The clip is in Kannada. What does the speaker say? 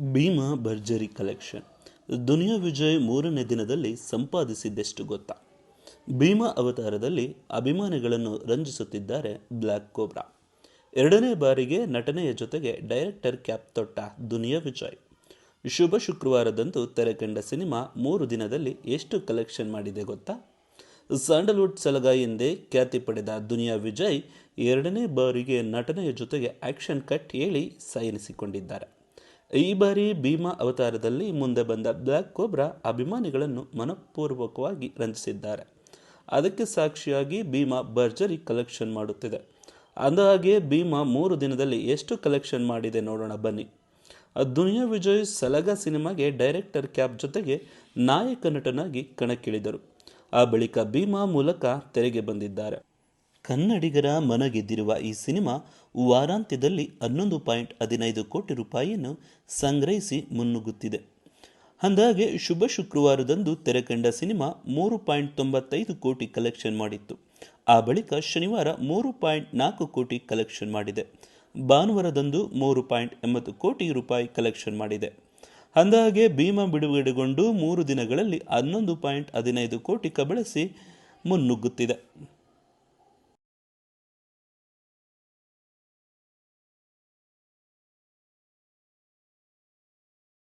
ಭೀಮಾ ಭರ್ಜರಿ ಕಲೆಕ್ಷನ್. ದುನಿಯಾ ವಿಜಯ್ ಮೂರನೇ ದಿನದಲ್ಲಿ ಸಂಪಾದಿಸಿದ್ದೆಷ್ಟು ಗೊತ್ತಾ? ಭೀಮಾ ಅವತಾರದಲ್ಲಿ ಅಭಿಮಾನಿಗಳನ್ನು ರಂಜಿಸುತ್ತಿದ್ದಾರೆ ಬ್ಲ್ಯಾಕ್ ಕೋಬ್ರಾ. ಎರಡನೇ ಬಾರಿಗೆ ನಟನೆಯ ಜೊತೆಗೆ ಡೈರೆಕ್ಟರ್ ಕ್ಯಾಪ್ ತೊಟ್ಟ ದುನಿಯಾ ವಿಜಯ್. ಶುಭ ಶುಕ್ರವಾರದಂದು ತೆರೆಕಂಡ ಸಿನಿಮಾ ಮೂರು ದಿನದಲ್ಲಿ ಎಷ್ಟು ಕಲೆಕ್ಷನ್ ಮಾಡಿದೆ ಗೊತ್ತಾ? ಸ್ಯಾಂಡಲ್ವುಡ್ ಸಲಗ ಎಂದೇ ಖ್ಯಾತಿ ಪಡೆದ ದುನಿಯಾ ವಿಜಯ್ ಎರಡನೇ ಬಾರಿಗೆ ನಟನೆಯ ಜೊತೆಗೆ ಆಕ್ಷನ್ ಕಟ್ ಹೇಳಿ ಸೈನಿಸಿಕೊಂಡಿದ್ದಾರೆ. ಈ ಬಾರಿ ಭೀಮಾ ಅವತಾರದಲ್ಲಿ ಮುಂದೆ ಬಂದ ಬ್ಲ್ಯಾಕ್ ಕೋಬ್ರಾ ಅಭಿಮಾನಿಗಳನ್ನು ಮನಪೂರ್ವಕವಾಗಿ ರಂಜಿಸಿದ್ದಾರೆ. ಅದಕ್ಕೆ ಸಾಕ್ಷಿಯಾಗಿ ಭೀಮಾ ಭರ್ಜರಿ ಕಲೆಕ್ಷನ್ ಮಾಡುತ್ತಿದೆ. ಅಂದಹಾಗೆ ಭೀಮಾ ಮೂರು ದಿನದಲ್ಲಿ ಎಷ್ಟು ಕಲೆಕ್ಷನ್ ಮಾಡಿದೆ ನೋಡೋಣ ಬನ್ನಿ. ದುನಿಯಾ ವಿಜಯ್ ಸಲಗ ಸಿನಿಮಾಗೆ ಡೈರೆಕ್ಟರ್ ಕ್ಯಾಪ್ ಜೊತೆಗೆ ನಾಯಕ ನಟನಾಗಿ ಕಣಕ್ಕಿಳಿದರು. ಆ ಬಳಿಕ ಭೀಮಾ ಮೂಲಕ ತೆರೆಗೆ ಬಂದಿದ್ದಾರೆ. ಕನ್ನಡಿಗರ ಮನಗೆದ್ದಿರುವ ಈ ಸಿನಿಮಾ ವಾರಾಂತ್ಯದಲ್ಲಿ ಹನ್ನೊಂದು ಪಾಯಿಂಟ್ ಹದಿನೈದು ಕೋಟಿ ರೂಪಾಯಿಯನ್ನು ಸಂಗ್ರಹಿಸಿ ಮುನ್ನುಗ್ಗುತ್ತಿದೆ. ಅಂದಾಗೆ ಶುಭ ಶುಕ್ರವಾರದಂದು ತೆರೆಕಂಡ ಸಿನಿಮಾ ಮೂರು ಪಾಯಿಂಟ್ ತೊಂಬತ್ತೈದು ಕೋಟಿ ಕಲೆಕ್ಷನ್ ಮಾಡಿತ್ತು. ಆ ಬಳಿಕ ಶನಿವಾರ ಮೂರು ಪಾಯಿಂಟ್ ನಾಲ್ಕು ಕೋಟಿ ಕಲೆಕ್ಷನ್ ಮಾಡಿದೆ. ಭಾನುವಾರದಂದು ಮೂರು ಪಾಯಿಂಟ್ ಎಂಬತ್ತು ಕೋಟಿ ರೂಪಾಯಿ ಕಲೆಕ್ಷನ್ ಮಾಡಿದೆ. ಅಂದಹಾಗೆ ಭೀಮಾ ಬಿಡುಗಡೆಗೊಂಡು ಮೂರು ದಿನಗಳಲ್ಲಿ ಹನ್ನೊಂದು ಪಾಯಿಂಟ್ ಹದಿನೈದು ಕೋಟಿ ಕಬಳಿಸಿ ಮುನ್ನುಗ್ಗುತ್ತಿದೆ.